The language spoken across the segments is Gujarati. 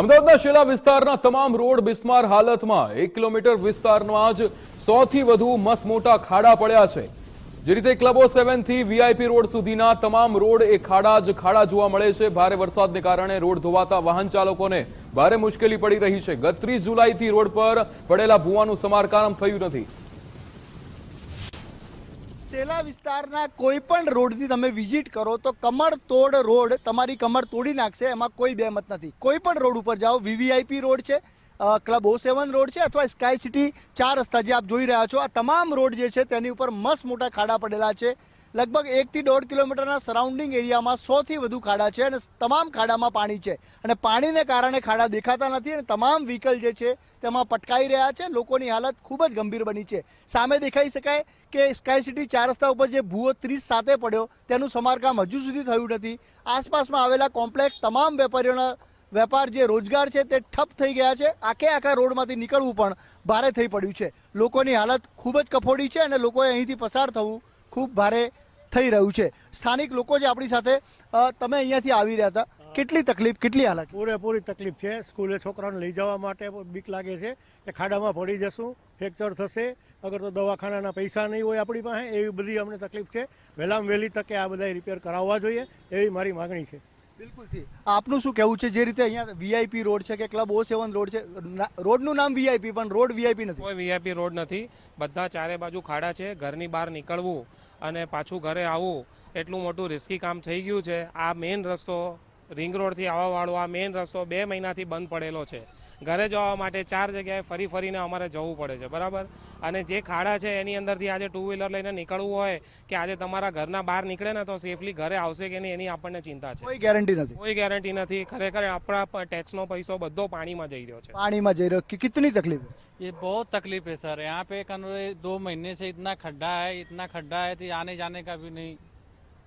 અમદાવાદના શેલા વિસ્તારના તમામ રોડ બિસ્માર હાલતમાં એક કિલોમીટર વિસ્તારમાં જ સોથી વધુ મસ મોટા ખાડા પડ્યા છે. જે રીતે ક્લબો સેવનથી વીઆઈપી રોડ સુધીના તમામ રોડ એ ખાડા જ ખાડા જોવા મળે છે. ભારે વરસાદને કારણે રોડ ધોવાતા વાહન ચાલકોને ભારે મુશ્કેલી પડી રહી છે. ગત ત્રીસ જુલાઈથી રોડ પર પડેલા ભૂવાનું સમારકામ થયું નથી. સેલા વિસ્તારના કોઈ પણ રોડની તમે વિઝિટ કરો તો કમર તોડ રોડ તમારી કમર તોડી નાખશે, એમાં કોઈ બેમત નથી. કોઈ પણ રોડ ઉપર જાઓ વીવીઆઈપી રોડ છે ક્લબ ઓ સેવન રોડ છે અથવા સ્કાય સિટી ચાર રસ્તા જે આપ જોઈ રહ્યા છો, આ તમામ રોડ જે છે તેની ઉપર મસ્ત મોટા ખાડા પડેલા છે. લગભગ એકથી દોઢ કિલોમીટરના સરાઉન્ડિંગ એરિયામાં સોથી વધુ ખાડા છે અને તમામ ખાડામાં પાણી છે. અને પાણીને કારણે ખાડા દેખાતા નથી અને તમામ વ્હીકલ જે છે તેમાં પટકાઈ રહ્યા છે. લોકોની હાલત ખૂબ જ ગંભીર બની છે. સામે દેખાઈ શકાય કે સ્કાય સિટી ચાર રસ્તા ઉપર જે ભૂવો ત્રીસ સાથે પડ્યો, તેનું સમારકામ હજુ સુધી થયું નથી. આસપાસમાં આવેલા કોમ્પ્લેક્સ તમામ વેપારીઓના વેપાર જે રોજગાર છે તે ઠપ થઈ ગયા છે. આખે આખા રોડમાંથી નીકળવું પણ ભારે થઈ પડ્યું છે. લોકોની હાલત ખૂબ જ કફોડી છે અને લોકોએ અહીંથી પસાર થવું ખૂબ ભારે થઈ રહ્યું છે. સ્થાનિક લોકો જે આપણી સાથે તમે અહીંયાથી આવી રહ્યા હતા. કેટલી તકલીફ કેટલી હાલત? પૂરેપૂરી તકલીફ છે. સ્કૂલે છોકરાઓને લઈ જવા માટે બીક લાગે છે કે ખાડામાં પડી જશું ફ્રેક્ચર થશે અગર તો દવાખાનાના પૈસા નહીં હોય આપણી પાસે એવી બધી અમને તકલીફ છે. વહેલામાં વહેલી તકે આ બધા રિપેર કરાવવા જોઈએ એવી મારી માગણી છે. આપનું શું કહેવું છે? જે રીતે અહીંયા વીઆઈપી રોડ છે કે ક્લબ ઓ સેવન રોડ છે રોડનું નામ વીઆઈપી પણ રોડ વીઆઈપી નથી. કોઈ વીઆઈપી રોડ નથી. બધા ચારે બાજુ ખાડા છે, ઘરની બહાર નીકળવું અને પાછું ઘરે આવવું, એટલું મોટું રિસ્કી કામ થઈ ગયું છે. આ મેઇન રસ્તો રિંગ રોડથી આવવાવાળો આ મેઇન રસ્તો બે મહિનાથી બંધ પડેલો છે ઘરે જવા માટે ચાર જગ્યાએ ફરી ફરીને અમારે જવું પડે છે બરાબર અને જે ખાડા છે એની અંદરથી આજે ટુ વ્હીલર લઈને નીકળવું હોય કે આજે તમારા ઘરના બહાર નીકળે ને તો સેફલી ઘરે આવશે કે નહીં એની આપણને ચિંતા છે કોઈ ગેરંટી નથી કોઈ ગેરંટી નથી ખરેખર આપણા ટેક્સનો પૈસો બધો પાણીમાં જઈ રહ્યો છે પાણીમાં જઈ રહ્યો કે કિતની તકલીફ है? ये बहुत तकलीफ है सर यहाँ पे कन्वे दो महीने से इतना खड्डा है इतना खड्डा है कि आने जाने का भी नहीं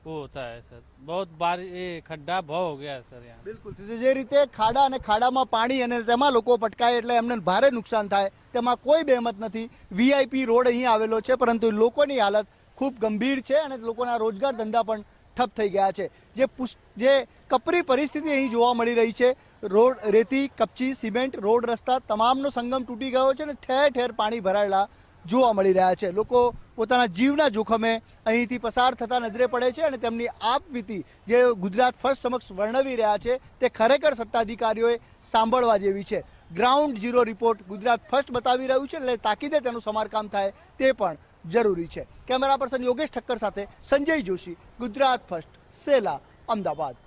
वो होता है सर बहुत बार ये खड्डा बहुत हो गया है सर यहाँ બિલકુલ તો જે રીતે ખાડા અને ખાડામાં પાણી અને તેમાં લોકો પટકાય એટલે એમને ભારે નુકસાન થાય તેમાં કોઈ બેમત નથી વીઆઈપી રોડ અહીં આવેલો છે પરંતુ લોકોની હાલત ખૂબ ગંભીર છે અને લોકોના રોજગાર ધંધા પણ ઠપ થઈ ગયા છે જે પુસ જે કપરી પરિસ્થિતિ અહીં જોવા મળી રહી છે રોડ રેતી કપચી સિમેન્ટ રોડ રસ્તા તમામનો સંગમ તૂટી ગયો છે અને ઠેર ઠેર પાણી ભરાયેલા જોવા મળી રહ્યા છે. લોકો પોતાના જીવના જોખમે અહીંથી પસાર થતા નજરે પડે છે અને તેમની આપવીતી જે ગુજરાત ફર્સ્ટ સમક્ષ વર્ણવી રહ્યા છે તે ખરેખર સત્તાધિકારીઓએ સાંભળવા જેવી છે. Ground zero report Gujarat first બતાવી રહ્યું છે એટલે તાકીદે તેનું સમારકામ થાય તે પણ જરૂરી છે. કેમેરા પર્સન યોગેશ ઠક્કર સાથે સંજય જોશી, ગુજરાત ફર્સ્ટ, સેલા, અમદાવાદ.